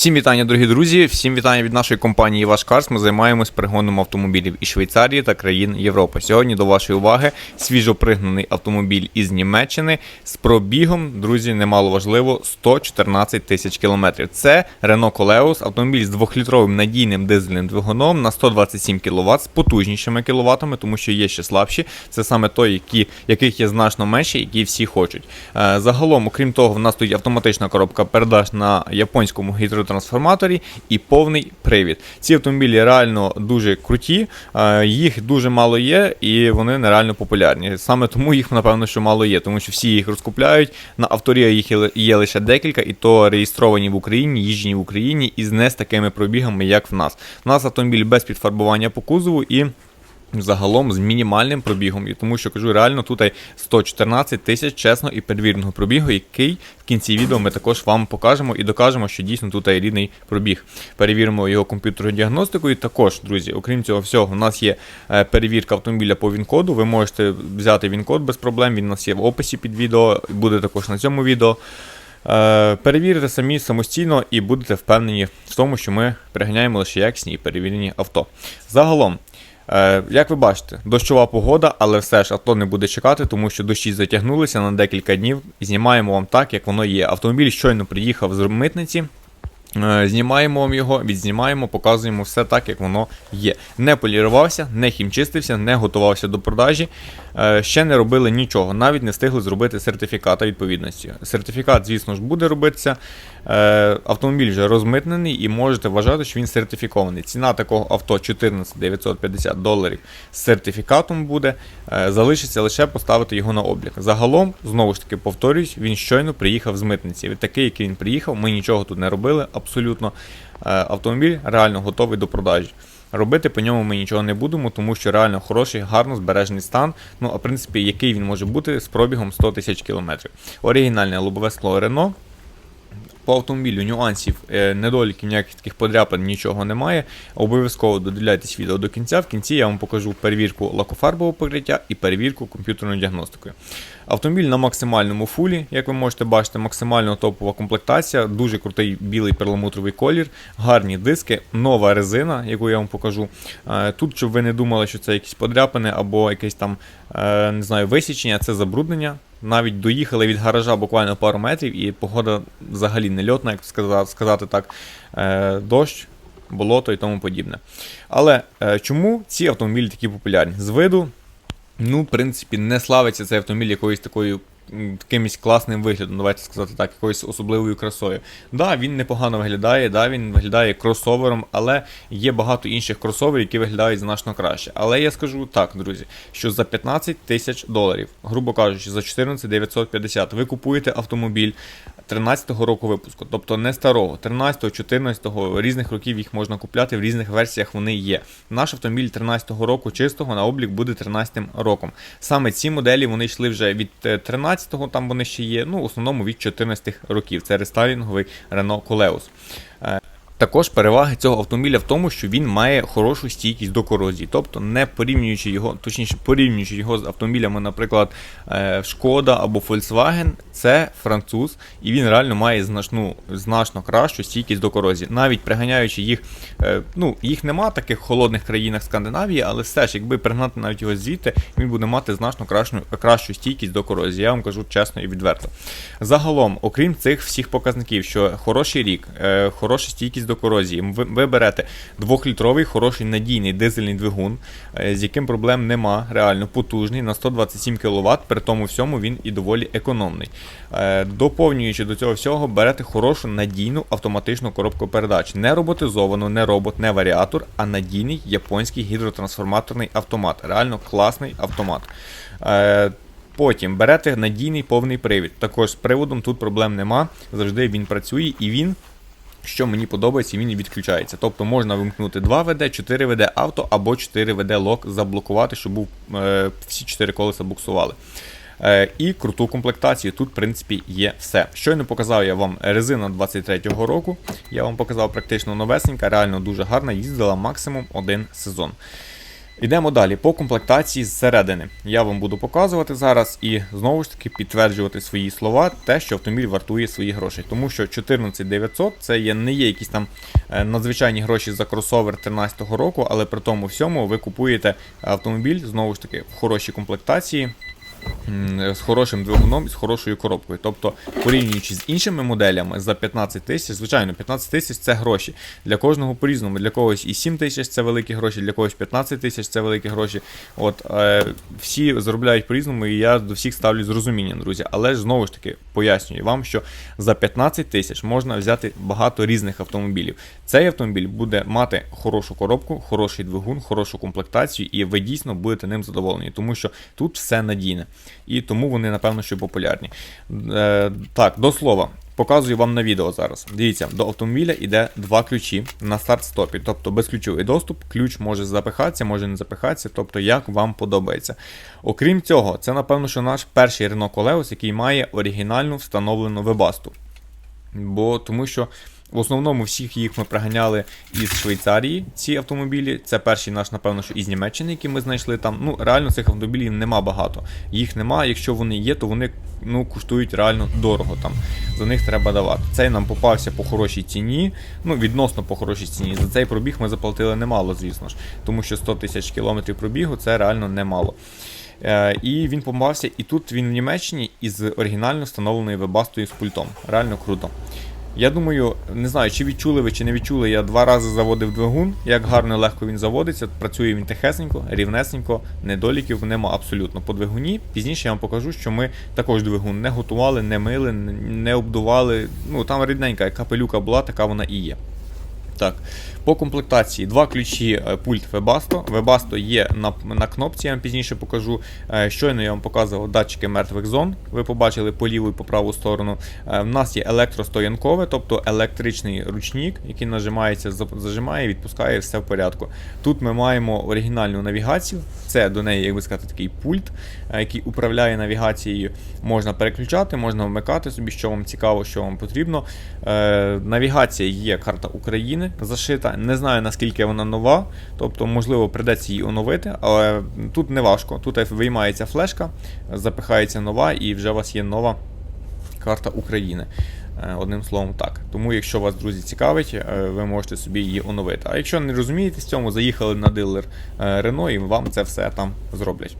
Всім вітання, дорогі друзі! Всім вітання від нашої компанії Ваш Карс. Ми займаємось пригоном автомобілів із Швейцарії та країн Європи. Сьогодні до вашої уваги свіжопригнаний автомобіль із Німеччини з пробігом, друзі, немало важливо, 114 тисяч кілометрів. Це Renault Coleos, автомобіль з 2-літровим надійним дизельним двигуном на 127 кВт з потужнішими кіловатами, тому що є ще слабші. Це саме той, які, яких є значно менше, які всі хочуть. Е, Загалом, окрім того, в нас тут автоматична коробка передач на японському гідротрансформаторі і повний привід. Ці автомобілі реально дуже круті, е, їх дуже мало є, і вони нереально популярні. Саме тому їх, напевно, що мало є, тому що всі їх розкупляють. На авторія їх є лише декілька, і то реєстровані в Україні, їжджені в Україні і з не з такими пробігами, як в нас. У нас автомобіль без підфарбування по кузову і. Загалом з мінімальним пробігом, і тому що кажу, реально тут 114 тисяч чесно і перевіреного пробігу, який в кінці відео ми також вам покажемо і докажемо, що дійсно тут рідний пробіг. Перевіримо його комп'ютерною діагностикою. Також, друзі, окрім цього всього, у нас є е, перевірка автомобіля по він-коду. Ви можете взяти він-код без проблем. Він у нас є в описі під відео, буде також на цьому відео. Е, Перевірите самі самостійно і будете впевнені в тому, що ми приганяємо лише якісні і перевірені авто. Загалом, Е, Як ви бачите, дощова погода, але все ж авто не буде чекати, тому що дощі затягнулися на декілька днів. Знімаємо вам так, як воно є. Автомобіль щойно приїхав з митниці. Е, Знімаємо вам його, відзнімаємо, показуємо все так, як воно є. Не полірувався, не хімчистився, не готувався до продажі. Е, Ще не робили нічого, навіть не встигли зробити сертифіката відповідності. Сертифікат, звісно ж, буде робитися. Е, Автомобіль вже розмитнений і можете вважати, що він сертифікований. Ціна такого авто 14 950 доларів з сертифікатом буде. Е, Залишиться лише поставити його на облік. Загалом, знову ж таки, повторюсь, він щойно приїхав з митниці. Від такий, який він приїхав, ми нічого тут не робили абсолютно. Автомобіль реально готовий до продажі. Робити по ньому ми нічого не будемо, тому що реально хороший, гарно збережений стан. Ну, а в принципі, який він може бути з пробігом 100 тисяч кілометрів. Оригінальне лобове скло Renault. По автомобілю нюансів, е, недоліків, ніяких таких подряпин, нічого немає. Обов'язково додивляйтесь відео до кінця. В кінці я вам покажу перевірку лакофарбового покриття і перевірку комп'ютерною діагностикою. Автомобіль на максимальному фулі, як ви можете бачити, максимально топова комплектація, дуже крутий білий перламутровий колір, гарні диски, нова резина, яку я вам покажу. Е, Тут, щоб ви не думали, що це якісь подряпини або якесь там е, не знаю, висічення, це забруднення. Навіть доїхали від гаража буквально пару метрів, і погода взагалі не льотна, як сказати, так. Е, Дощ, болото і тому подібне. Але е, чому ці автомобілі такі популярні? З виду, ну, в принципі, не славиться цей автомобіль якоюсь такою. М, Якимось класним виглядом, давайте сказати так, якоюсь особливою красою. Да, він непогано виглядає, да, він виглядає кросовером, але є багато інших кросоверів, які виглядають значно краще. Але я скажу так, друзі, що за 15 тисяч доларів, грубо кажучи, за 14 950 ви купуєте автомобіль 13-го року випуску, тобто не старого, 13-го, 14-го, різних років їх можна купляти, в різних версіях вони є. Наш автомобіль 13-го року чистого на облік буде 13-м роком. Саме ці моделі вони йшли вже від е, 13-го, там вони ще є, ну в основному від 14 років. Це рестайлінговий Renault Coleos. Е, також переваги цього автомобіля в тому, що він має хорошу стійкість до корозії. Тобто, не порівнюючи його, точніше, порівнюючи його з автомобілями, наприклад, е, Шкода або Volkswagen, це француз, і він реально має значну, значно кращу стійкість до корозії. Навіть приганяючи їх, е, ну, їх нема таких холодних країнах Скандинавії, але все ж, якби пригнати навіть його звідти, він буде мати значно кращу, кращу стійкість до корозії. Я вам кажу чесно і відверто. Загалом, окрім цих всіх показників, що хороший рік, е, хороша стійкість до корозії, ви, ви берете двохлітровий, хороший надійний дизельний двигун, е, з яким проблем нема, реально потужний на 127 кВт, при тому всьому він і доволі економний. Е, Доповнюючи до цього всього, берете хорошу надійну автоматичну коробку передач. Не роботизовану, не робот, не варіатор, а надійний японський гідротрансформаторний автомат. Реально класний автомат. Е, Потім берете надійний повний привід. Також з приводом тут проблем нема. Завжди він працює і він. Що мені подобається, він відключається. Тобто можна вимкнути 2 ВД, 4 ВД авто або 4 ВД лок заблокувати, щоб е, всі 4 колеса буксували. Е, і круту комплектацію. Тут, в принципі, є все. Щойно показав я вам резина 23-го року. Я вам показав практично новесенька, реально дуже гарна, їздила максимум один сезон. Йдемо далі по комплектації зсередини. Я вам буду показувати зараз і знову ж таки підтверджувати свої слова, те, що автомобіль вартує свої гроші. Тому що 14900 це є, не є якісь там е, надзвичайні гроші за кросовер 13-го року, але при тому всьому ви купуєте автомобіль знову ж таки в хорошій комплектації. З хорошим двигуном і з хорошою коробкою. Тобто, порівнюючи з іншими моделями за 15 тисяч, звичайно, 15 тисяч це гроші. Для кожного по-різному. Для когось і 7 тисяч це великі гроші, для когось 15 тисяч це великі гроші. От е, всі заробляють по-різному, і я до всіх ставлю з розумінням, друзі. Але ж знову ж таки пояснюю вам, що за 15 тисяч можна взяти багато різних автомобілів. Цей автомобіль буде мати хорошу коробку, хороший двигун, хорошу комплектацію, і ви дійсно будете ним задоволені, тому що тут все надійне. І тому вони, напевно, що популярні. Е, так, до слова. Показую вам на відео зараз. Дивіться, до автомобіля йде два ключі на старт-стопі, тобто безключовий доступ, ключ може запихатися, може не запихатися, тобто як вам подобається. Окрім цього, це напевно, що наш перший Renault Coleos, який має оригінальну встановлену вебасту. Бо тому що в основному всіх їх ми приганяли із Швейцарії, ці автомобілі. Це перший наш, напевно, що із Німеччини, який ми знайшли там. Ну, реально цих автомобілів нема багато. Їх нема. Якщо вони є, то вони ну, коштують реально дорого там. За них треба давати. Цей нам попався по хорошій ціні, ну, відносно по хорошій ціні. За цей пробіг ми заплатили немало, звісно ж. Тому що 100 тисяч кілометрів пробігу це реально немало. Е, і він попався, і тут він в Німеччині із оригінально встановленою вебастою з пультом. Реально круто. Я думаю, не знаю, чи відчули ви, чи не відчули, я два рази заводив двигун, як гарно і легко він заводиться, працює він тихесенько, рівнесенько, недоліків нема абсолютно. По двигуні пізніше я вам покажу, що ми також двигун не готували, не мили, не обдували. Ну там рідненька, яка пилюка була, така вона і є. Так, по комплектації два ключі е, пульт Webasto. Webasto є на, на кнопці, я вам пізніше покажу. Е, Щойно я вам показував датчики мертвих зон. Ви побачили по ліву і по праву сторону. Е, В нас є електростоянкове, тобто електричний ручник, який нажимається, зажимає, відпускає, все в порядку. Тут ми маємо оригінальну навігацію. Це до неї, як би сказати, такий пульт, який управляє навігацією. Можна переключати, можна вмикати собі, що вам цікаво, що вам потрібно. Навігація є карта України зашита. Не знаю наскільки вона нова, тобто, можливо, придеться її оновити, але тут не важко. Тут виймається флешка, запихається нова, і вже у вас є нова карта України. Е, Одним словом, так. Тому, якщо вас, друзі, цікавить, е, ви можете собі її оновити. А якщо не розумієте з цьому, заїхали на дилер е, Renault і вам це все там зроблять.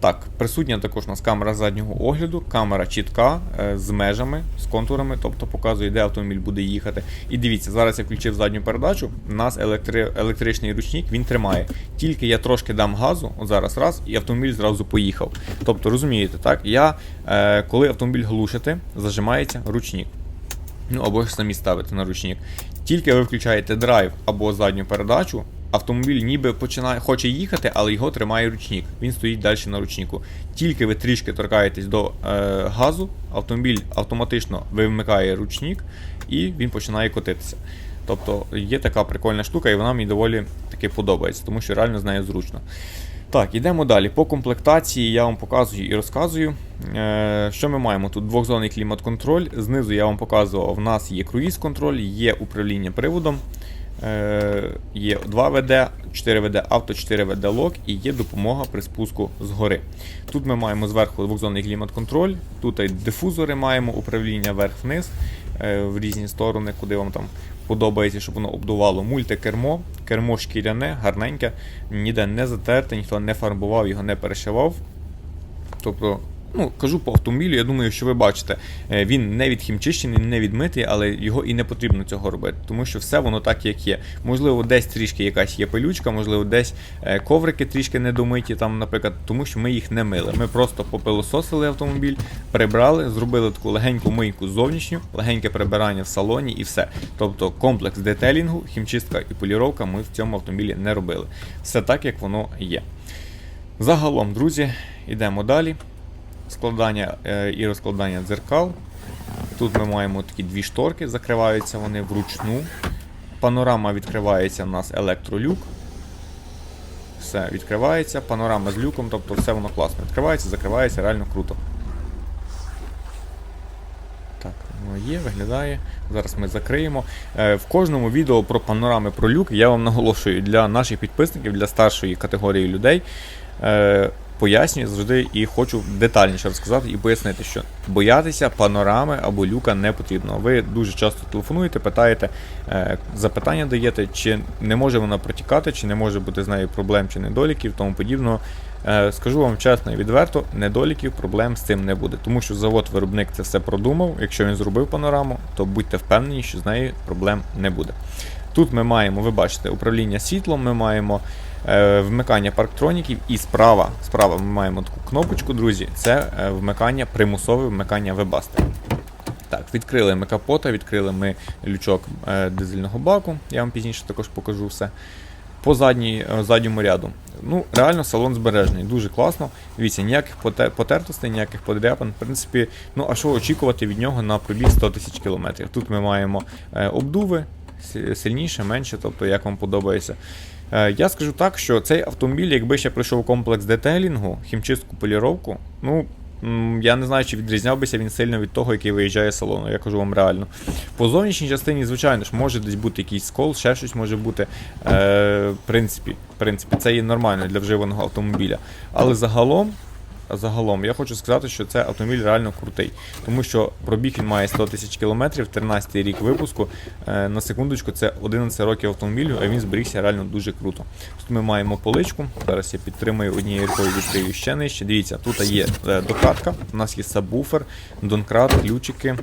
Так, присутня також у нас камера заднього огляду, камера чітка е, з межами, з контурами, тобто показує, де автомобіль буде їхати. І дивіться, зараз я включив задню передачу. У нас електри... електричний ручник він тримає. Тільки я трошки дам газу, от зараз раз, і автомобіль зразу поїхав. Тобто, розумієте, так? Я, е, коли автомобіль глушите, зажимається ручник. Ну або ж самі ставите на ручник. Тільки ви включаєте драйв або задню передачу, автомобіль ніби починає хоче їхати, але його тримає ручник. Він стоїть далі на ручнику. Тільки ви трішки торкаєтесь до е, газу, автомобіль автоматично вимикає ручник і він починає котитися. Тобто є така прикольна штука, і вона мені доволі таки подобається, тому що реально з нею зручно. Так, йдемо далі. По комплектації я вам показую і розказую. Е, що ми маємо? Тут двохзонний клімат-контроль. Знизу я вам показував, в нас є круїз-контроль, є управління приводом, є 2 ВД, 4 ВД авто, 4 ВД лок і є допомога при спуску згори. Тут ми маємо зверху двохзонний клімат-контроль, тут і дифузори маємо управління вверх-вниз е, в різні сторони, куди вам там подобається, щоб воно обдувало мультикермо, кермо шкіряне, гарненьке, ніде не затерте, ніхто не фарбував, його не перешивав. Тобто, ну, кажу по автомобілю, я думаю, що ви бачите, е, він не відхімчищений, не відмитий, але його і не потрібно цього робити, тому що все воно так, як є. Можливо, десь трішки якась є пилючка, можливо, десь е, коврики трішки недомиті, там, наприклад, тому що ми їх не мили. Ми просто попилососили автомобіль, прибрали, зробили таку легеньку мийку зовнішню, легеньке прибирання в салоні і все. Тобто комплекс детелінгу, хімчистка і поліровка ми в цьому автомобілі не робили. Все так, як воно є. Загалом, друзі, йдемо далі. Складання е, і розкладання дзеркал. Тут ми маємо такі дві шторки, закриваються вони вручну. Панорама відкривається у нас електролюк. Все відкривається, панорама з люком, тобто все воно класно. Відкривається, закривається, реально круто. Так, воно є, виглядає. Зараз ми закриємо. Е, В кожному відео про панорами про люк я вам наголошую для наших підписників, для старшої категорії людей. Пояснюю завжди і хочу детальніше розказати і пояснити, що боятися панорами або люка не потрібно. Ви дуже часто телефонуєте, питаєте, е, запитання даєте, чи не може вона протікати, чи не може бути з нею проблем чи недоліків, тому подібного. Е, Скажу вам чесно і відверто, недоліків, проблем з цим не буде. Тому що завод-виробник це все продумав. Якщо він зробив панораму, то будьте впевнені, що з нею проблем не буде. Тут ми маємо, ви бачите, управління світлом, ми маємо вмикання парктроніків, і справа, справа ми маємо таку кнопочку, друзі, це е, вмикання, примусове вмикання вебасти. Так, відкрили ми капота, відкрили ми лючок е, дизельного баку. Я вам пізніше також покажу все. По задній, е, задньому ряду. Ну, реально салон збережений, дуже класно. Дивіться, ніяких потертостей, ніяких подряпин. В принципі, ну а що очікувати від нього на пробіг 100 тисяч кілометрів? Тут ми маємо е, обдуви, сильніше, менше, тобто як вам подобається. Е, Я скажу так, що цей автомобіль, якби ще пройшов комплекс детейлінгу, хімчистку, поліровку, ну. Я не знаю, чи відрізняв бися він сильно від того, який виїжджає з салону, я кажу вам реально. По зовнішній частині, звичайно ж, може десь бути якийсь скол, ще щось може бути. Е, в, принципі, в принципі, це є нормально для вживаного автомобіля. Але загалом, загалом, я хочу сказати, що це автомобіль реально крутий. Тому що пробіг він має 100 тисяч кілометрів, 13 рік випуску. Е, на секундочку, це 11 років автомобілю, а він зберігся реально дуже круто. Тут ми маємо поличку. Зараз я підтримую однією рукою відкрию ще нижче. Дивіться, тут є е, докатка, у нас є сабвуфер, донкрат, ключики,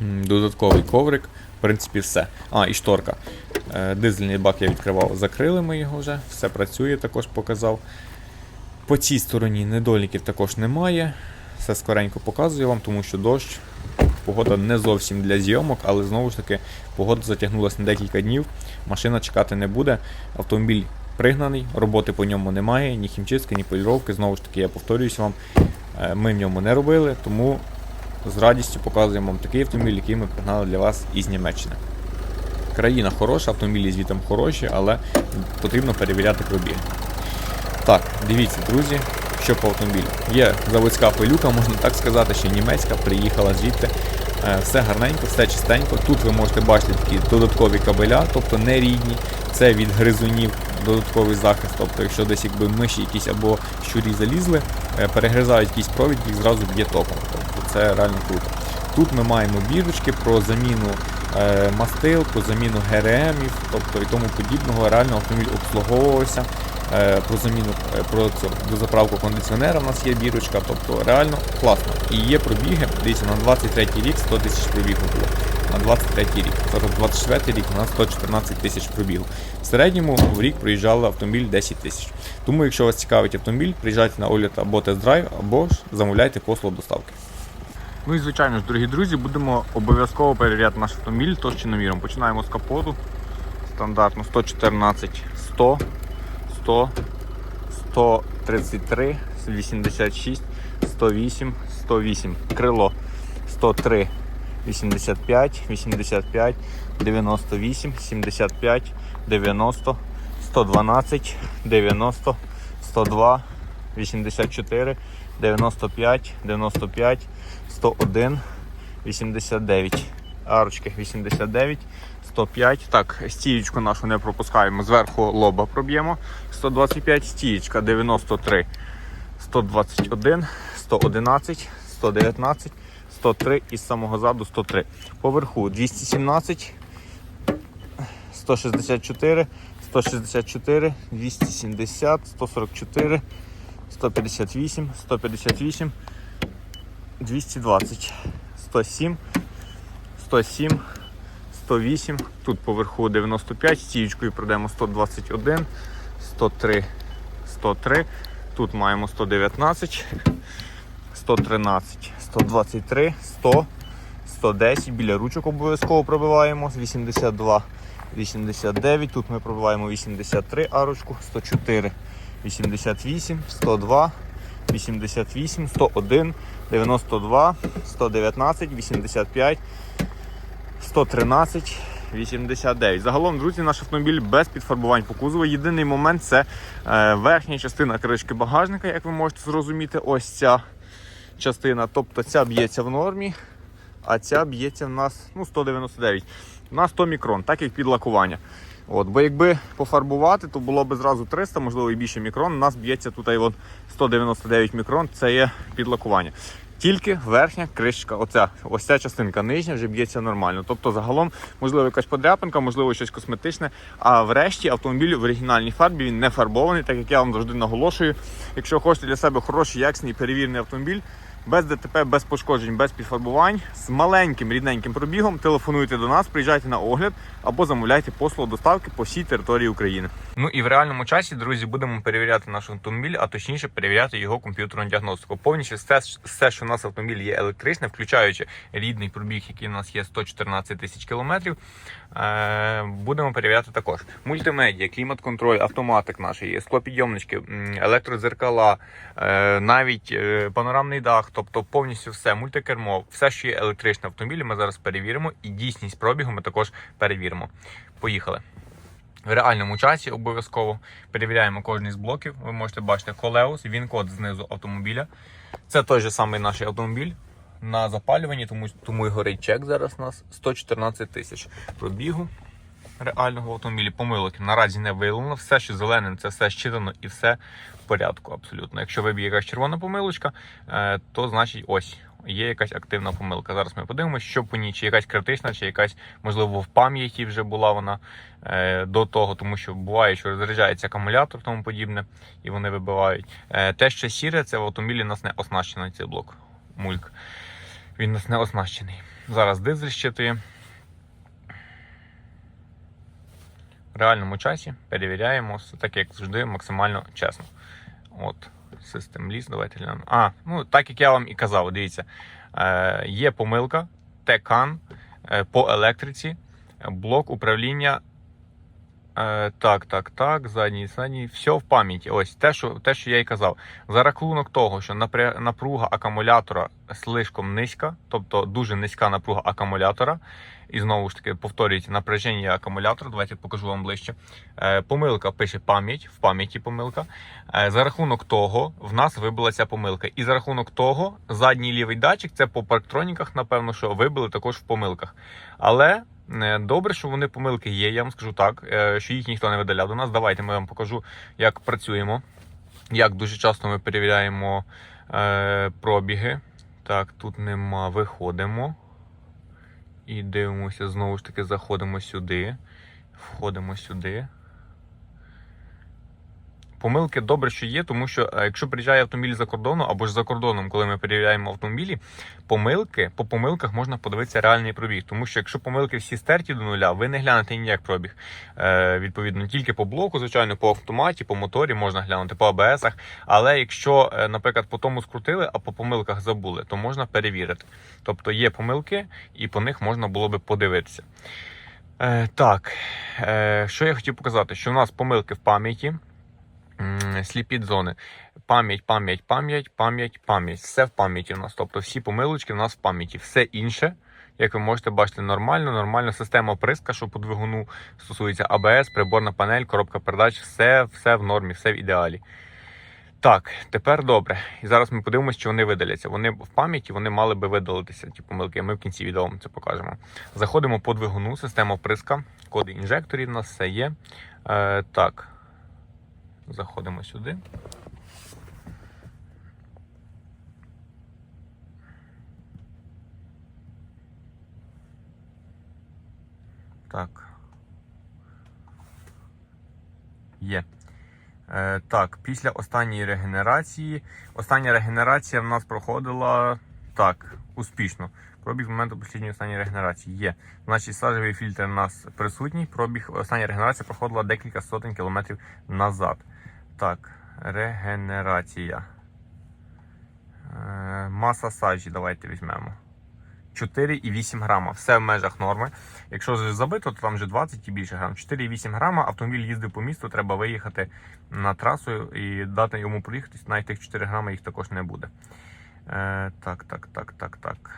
додатковий коврик. В принципі, все. А, і шторка. Е, Дизельний бак я відкривав, закрили ми його вже, все працює, також показав. По цій стороні недоліків також немає. Все скоренько показую вам, тому що дощ. Погода не зовсім для зйомок, але знову ж таки погода затягнулася на декілька днів. Машина чекати не буде. Автомобіль пригнаний, роботи по ньому немає, ні хімчистки, ні поліровки. Знову ж таки, я повторююсь вам, е, ми в ньому не робили, тому з радістю показуємо вам такий автомобіль, який ми пригнали для вас із Німеччини. Країна хороша, автомобілі звітом хороші, але потрібно перевіряти пробіги. Так, дивіться, друзі, що по автомобілю. Є заводська пилюка, можна так сказати, що німецька приїхала звідти. Е, Все гарненько, все чистенько. Тут ви можете бачити такі додаткові кабеля, тобто не рідні. Це від гризунів додатковий захист. Тобто, якщо десь якби миші якісь або щурі залізли, е, перегризають якийсь провід, їх зразу б'є током. Тобто це реально круто. Тут ми маємо бірочки про заміну е, мастил, про заміну ГРМів, тобто і тому подібного. Реально автомобіль обслуговувався. Е, про заміну е, про дозаправку кондиціонера. У нас є бірочка, тобто реально класно. І є пробіги. Дивіться, на 23 рік 100 тисяч пробігу було. На 23 рік. Зараз 24 рік у нас 114 тисяч пробігу. В середньому в рік проїжджали автомобіль 10 тисяч. Тому, якщо вас цікавить автомобіль, приїжджайте на огляд або тест-драйв, або ж замовляйте послугу доставки. Ну і звичайно ж, дорогі друзі, будемо обов'язково перевіряти наш автомобіль товщиноміром. Починаємо з капоту. Стандартно 114 100 100, 133, 86, 108, 108. Крило 103, 85, 85, 98, 75, 90, 112, 90, 102, 84, 95, 95, 101, 89. Арочки 89, 105. Так, стієчку нашу не пропускаємо. Зверху лоба проб'ємо. 125, стієчка 93, 121, 111, 119, 103 і з самого заду 103. Поверху 217, 164, 164, 270, 144, 158, 158, 220, 107, 107, 108, тут поверху 95, стіючкою пройдемо 121, 103, 103, тут маємо 119, 113, 123, 100, 110, біля ручок обов'язково пробиваємо, 82, 89, тут ми пробиваємо 83 арочку, 104, 88, 102, 88, 101, 92, 119, 85, 113, 89. Загалом, друзі, наш автомобіль без підфарбувань по кузову. Єдиний момент це е, верхня частина кришки багажника, як ви можете зрозуміти, ось ця частина. Тобто ця б'ється в нормі, а ця б'ється в нас ну, 199. На 100 мікрон, так як під лакування. От, бо якби пофарбувати, то було б зразу 300, можливо, і більше мікрон. У нас б'ється тут і от 199 мікрон, це є підлакування. Тільки верхня кришка, оця, ось ця частинка нижня вже б'ється нормально. Тобто, загалом, можливо, якась подряпинка, можливо, щось косметичне. А врешті автомобіль в оригінальній фарбі він не фарбований, так як я вам завжди наголошую. Якщо хочете для себе хороший, якісний перевірений автомобіль, без ДТП, без пошкоджень, без підфарбувань, з маленьким рідненьким пробігом, телефонуйте до нас, приїжджайте на огляд або замовляйте послугу доставки по всій території України. Ну і в реальному часі, друзі, будемо перевіряти наш автомобіль, а точніше перевіряти його комп'ютерну діагностику. Повністю все, все, що у нас автомобіль є електричне, включаючи рідний пробіг, який у нас є 114 тисяч кілометрів. Е, будемо перевіряти також. Мультимедіа, клімат-контроль, автоматик наш склопідйомнички, електродзеркала, е, навіть е, панорамний дах, тобто повністю все, мультикермо, все, що є електричне автомобілі, ми зараз перевіримо, і дійсність пробігу ми також перевіримо. Поїхали. В реальному часі обов'язково перевіряємо кожен з блоків. Ви можете бачити колеус, він код знизу автомобіля. Це той же самий наш автомобіль на запалюванні, тому, тому і горить чек зараз у нас 114 тисяч пробігу реального автомобілі. Помилок наразі не виявлено. Все, що зеленим, це все щитано і все в порядку абсолютно. Якщо виб'є якась червона помилочка, е, то значить ось. Є якась активна помилка. Зараз ми подивимося, що по ній, чи якась критична, чи якась, можливо, в пам'яті вже була вона е, до того, тому що буває, що розряджається акумулятор тому подібне, і вони вибивають. Е, те, що сіре, це в автомобілі у нас не оснащений цей блок. Мульк. Він нас не оснащений. Зараз дизель щитує. В реальному часі перевіряємо все так, як завжди, максимально чесно. От, System List, давайте глянемо. А, ну так як я вам і казав, дивіться, е, є помилка Текан е, по електриці, блок управління. Е, так, так, так, задній, задній, все в пам'яті. Ось те, що те, що я й казав. За рахунок того, що напруга акумулятора слишком низька, тобто дуже низька напруга акумулятора. І знову ж таки повторюється напряження акумулятора. Давайте покажу вам ближче. Е, помилка пише пам'ять, в пам'яті помилка. Е, за рахунок того, в нас вибила ця помилка. І за рахунок того, задній лівий датчик, це по парктроніках, напевно, що вибили також в помилках. Але добре, що вони помилки є. Я вам скажу так, е, що їх ніхто не видаляв до нас. Давайте ми вам покажу, як працюємо. Як дуже часто ми перевіряємо е, пробіги. Так, тут нема. Виходимо. І дивимося, знову ж таки, заходимо сюди. Входимо сюди. Помилки добре, що є, тому що е, якщо приїжджає автомобіль за кордону або ж за кордоном, коли ми перевіряємо автомобілі, помилки по помилках можна подивитися реальний пробіг. Тому що якщо помилки всі стерті до нуля, ви не глянете ніяк пробіг. Е, відповідно, тільки по блоку, звичайно, по автоматі, по моторі можна глянути, по АБСах. Але якщо, е, наприклад, по тому скрутили, а по помилках забули, то можна перевірити. Тобто є помилки, і по них можна було би подивитися. Е, так, е, що я хотів показати, що у нас помилки в пам'яті. Сліпі зони. Пам'ять, пам'ять, пам'ять, пам'ять, пам'ять. Все в пам'яті у нас. Тобто всі помилочки у нас в пам'яті. Все інше, як ви можете бачити, нормально, нормальна система приска, що по двигуну стосується АБС, приборна панель, коробка передач, все, все в нормі, все в ідеалі. Так, тепер добре. І зараз ми подивимося, чи вони видаляться. Вони в пам'яті вони мали би видалитися, ті помилки. Ми в кінці відео вам це покажемо. Заходимо по двигуну, система приска, коди інжекторів у нас все є. Е, так. Заходимо сюди. Так. Є. Е, так, після останньої регенерації. Остання регенерація в нас проходила так, успішно. Пробіг моменту послідньої останньої регенерації є. Значить, сажевий фільтр у нас присутній. Пробіг остання регенерація проходила декілька сотень кілометрів назад. Так, регенерація. Е, маса сажі, давайте візьмемо. 4,8 грама. Все в межах норми. Якщо забито, то там вже 20 і більше грам. 4,8 грама. Автомобіль їздив по місту, треба виїхати на трасу і дати йому проїхатись. Навіть тих 4 грама їх також не буде. Е, так, так, так, так, так.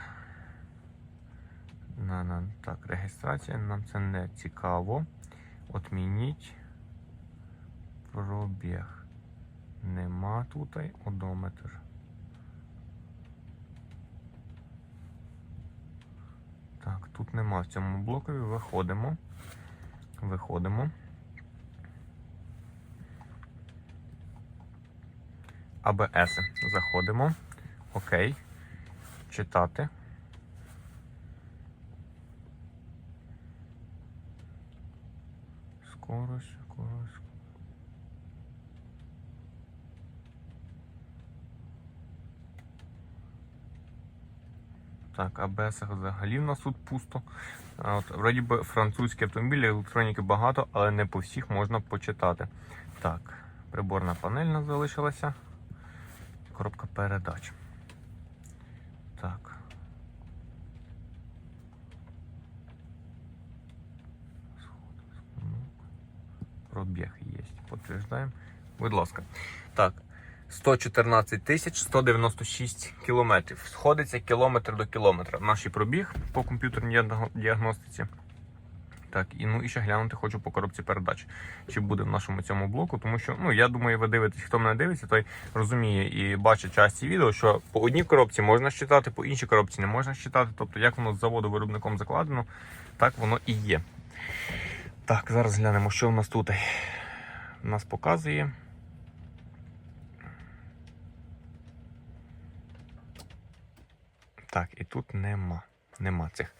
На, на, так, реєстрація. Нам це не цікаво. Отмініть. Пробіг. Нема тут одометр. Так, тут нема в цьому блокові. Виходимо. Виходимо. АБС. Заходимо. Окей. Читати. Скорость. Так, АБС взагалі в нас тут пусто. От, вроді би французькі автомобілі, електроніки багато, але не по всіх можна почитати. Так, приборна панель нас залишилася. Коробка передач. Так. Пробіг є. Підтверждаємо. Будь ласка. Так. 114 тисяч 196 кілометрів. Сходиться кілометр до кілометра. Наш пробіг по комп'ютерній діагностиці. Так, і ну і ще глянути хочу по коробці передач, чи буде в нашому цьому блоку. Тому що ну я думаю, ви дивитесь, хто мене дивиться, той розуміє і бачить часті відео, що по одній коробці можна щитати, по іншій коробці не можна щитати. Тобто, як воно з заводу виробником закладено, так воно і є. Так, зараз глянемо, що в нас тут. Нас показує. Так, і тут нема. Нема цих.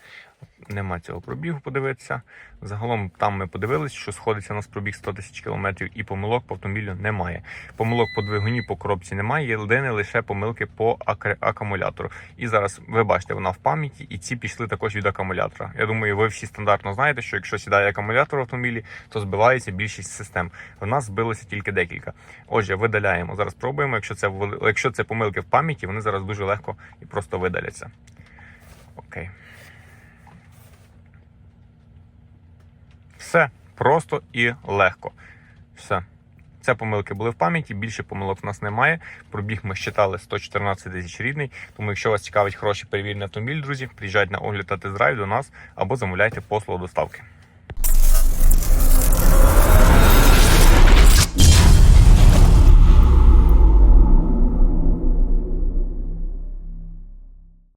Нема цього пробігу подивитися. Загалом там ми подивилися, що сходиться у нас пробіг 100 тисяч кілометрів і помилок по автомобілю немає. Помилок по двигуні, по коробці немає, єдине лише помилки по акумулятору. І зараз ви бачите, вона в пам'яті, і ці пішли також від акумулятора. Я думаю, ви всі стандартно знаєте, що якщо сідає акумулятор в автомобілі, то збивається більшість систем. В нас збилося тільки декілька. Отже, видаляємо. Зараз пробуємо. Якщо це якщо це помилки в пам'яті, вони зараз дуже легко і просто видаляться. Окей. Все просто і легко. Все. Це помилки були в пам'яті, більше помилок в нас немає. Пробіг ми щитали 114 тисяч рідний. Тому, якщо вас цікавить хороші перевірений автомобіль, друзі, приїжджайте на огляд та тест-драйв до нас або замовляйте послугу доставки.